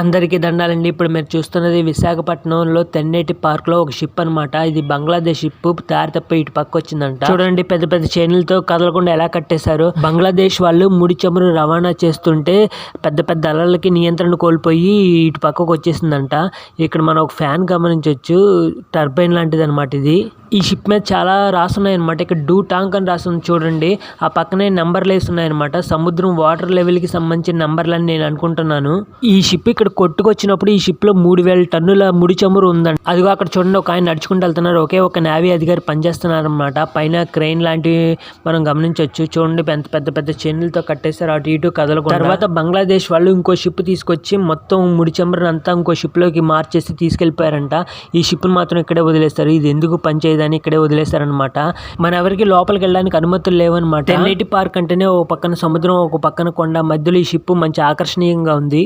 అందరికీ దండాలండి. ఇప్పుడు మీరు చూస్తున్నది విశాఖపట్నంలో తెన్నేటి పార్క్లో ఒక షిప్ అన్నమాట. ఇది బంగ్లాదేశ్ షిప్ దారి తప్ప ఇటు పక్క వచ్చిందంట. చూడండి పెద్ద పెద్ద చైన్లతో కదలకుండా ఎలా కట్టేశారు. బంగ్లాదేశ్ వాళ్ళు ముడి చమురు రవాణా చేస్తుంటే పెద్ద పెద్ద అలలకి నియంత్రణ కోల్పోయి ఇటు పక్కకు వచ్చేసిందంట. ఇక్కడ మనం ఒక ఫ్యాన్ గమనించవచ్చు టర్బైన్ లాంటిది అనమాట ఇది. ఈ షిప్ మీద చాలా రాసున్నాయి అనమాట ఇక్కడ డూ టాంక్ అని రాస్తుంది చూడండి. ఆ పక్కనే నెంబర్లు వేసి ఉన్నాయన్నమాట సముద్రం వాటర్ లెవెల్కి సంబంధించిన నెంబర్లు అని నేను అనుకుంటున్నాను. ఈ షిప్ ఇక్కడ కొట్టుకొచ్చినప్పుడు ఈ షిప్లో మూడు వేల టన్నుల ముడి చమురు ఉందండి. అదిగో అక్కడ చూడండి ఒక ఆయన నడుచుకుంటూ వెళ్తున్నారు. ఒకే ఒక నేవీ అధికారి పనిచేస్తున్నారు అనమాట పైన క్రెయిన్ లాంటివి మనం గమనించవచ్చు చూడండి పెద్ద పెద్ద పెద్ద చైన్లతో కట్టేశారు. అటు ఇటు కదలకుండా. తర్వాత బంగ్లాదేశ్ వాళ్ళు ఇంకో షిప్ తీసుకొచ్చి మొత్తం ముడి చమురుని అంతా ఇంకో షిప్లోకి మార్చేసి తీసుకెళ్ళిపోయారంట ఈ షిప్ మాత్రం ఇక్కడే వదిలేస్తారు. ఇది ఎందుకు పనిచేయదని ఇక్కడే వదిలేస్తారనమాట మన ఎవరికి లోపలికి వెళ్ళడానికి అనుమతులు లేవన్నమాట. తెన్నేటి పార్క్ అంటేనే ఒక పక్కన సముద్రం ఒక పక్కన కొండ మధ్యలో ఈ షిప్ మంచి ఆకర్షణీయంగా ఉంది.